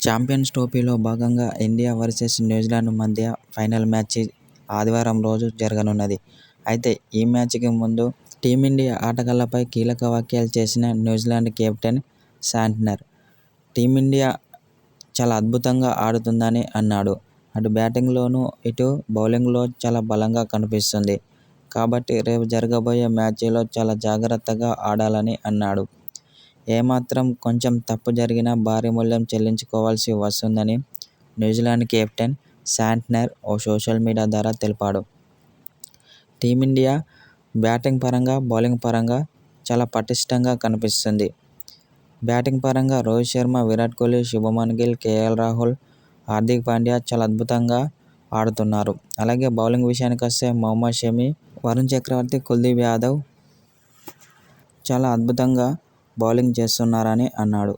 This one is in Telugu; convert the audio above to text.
ఛాంపియన్స్ ట్రోఫీలో భాగంగా ఇండియా వర్సెస్ న్యూజిలాండ్ మధ్య ఫైనల్ మ్యాచ్ ఆదివారం రోజు జరగనున్నది. అయితే ఈ మ్యాచ్కి ముందు టీమిండియా ఆటగాళ్ళపై కీలక వ్యాఖ్యలు చేసిన న్యూజిలాండ్ కెప్టెన్ శాంట్నర్. టీమిండియా చాలా అద్భుతంగా ఆడుతుందని అన్నాడు. అటు బ్యాటింగ్లోనూ, ఇటు బౌలింగ్లో చాలా బలంగా కనిపిస్తుంది కాబట్టి రేపు జరగబోయే మ్యాచ్లో చాలా జాగ్రత్తగా ఆడాలని అన్నాడు. ఏమాత్రం కొంచెం తప్పు జరిగినా భారీ మూల్యం చెల్లించుకోవాల్సి వస్తుందని న్యూజిలాండ్ కెప్టెన్ శాంట్నర్ ఓ సోషల్ మీడియా ద్వారా తెలిపాడు. టీమిండియా బ్యాటింగ్ పరంగా, బౌలింగ్ పరంగా చాలా పటిష్టంగా కనిపిస్తుంది బ్యాటింగ్ పరంగా రోహిత్ శర్మ, విరాట్ కోహ్లీ, శుభమన్ గిల్, కేఎల్ రాహుల్, హార్దిక్ పాండ్యా చాలా అద్భుతంగా ఆడుతున్నారు. అలాగే బౌలింగ్ విషయానికొస్తే మహమ్మద్ షమి, వరుణ్ చక్రవర్తి, కుల్దీప్ యాదవ్ చాలా అద్భుతంగా బౌలింగ్ చేస్తున్నారని అన్నాడు.